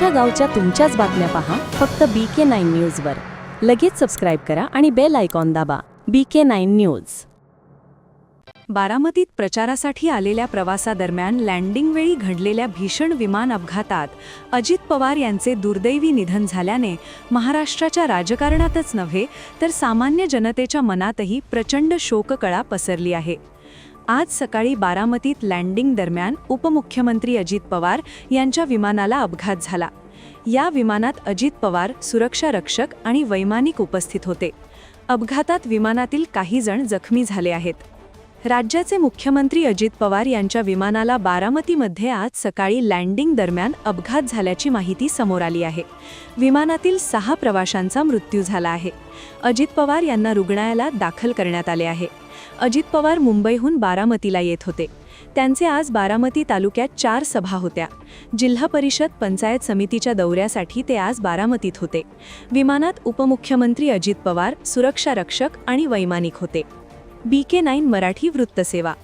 तुमच्या गावच्या तुमच्याच बातम्या पहा फक्त बी के नाईन न्यूजवर लगेच सबस्क्राईब करा आणि बेल आयकॉन दाबा. बी के नाईन न्यूज बारामतीत प्रचारासाठी आलेल्या प्रवासादरम्यान लँडिंगवेळी घडलेल्या भीषण विमान अपघातात अजित पवार यांचे दुर्दैवी निधन झाल्याने महाराष्ट्राच्या राजकारणातच नव्हे तर सामान्य जनतेच्या मनातही प्रचंड शोककळा पसरली आहे. आज सकाळी बारामतीत लँडिंग दरम्यान उपमुख्यमंत्री अजित पवार यांच्या विमानाला अपघात झाला. या विमानात अजित पवार सुरक्षा रक्षक आणि वैमानिक उपस्थित होते. अपघातात विमानातील काही जण जखमी झाले आहेत. राज्याचे मुख्यमंत्री अजित पवार यांच्या विमानाला बारामतीमध्ये आज सकाळी लँडिंग दरम्यान अपघात झाल्याची माहिती समोर आली आहे. विमानातील सहा प्रवाशांचा मृत्यू झाला आहे. अजित पवार यांना रुग्णालयात दाखल करण्यात आले आहे. अजित पवार मुंबईहून बारामतीला येत होते. त्यांचे आज बारामती तालुक्यात चार सभा होत्या. जिल्हा परिषद पंचायत समितीच्या दौऱ्यासाठी ते आज बारामतीत होते. विमानात उपमुख्यमंत्री अजित पवार सुरक्षा रक्षक आणि वैमानिक होते. बी के नाईन मराठी वृत्तसेवा.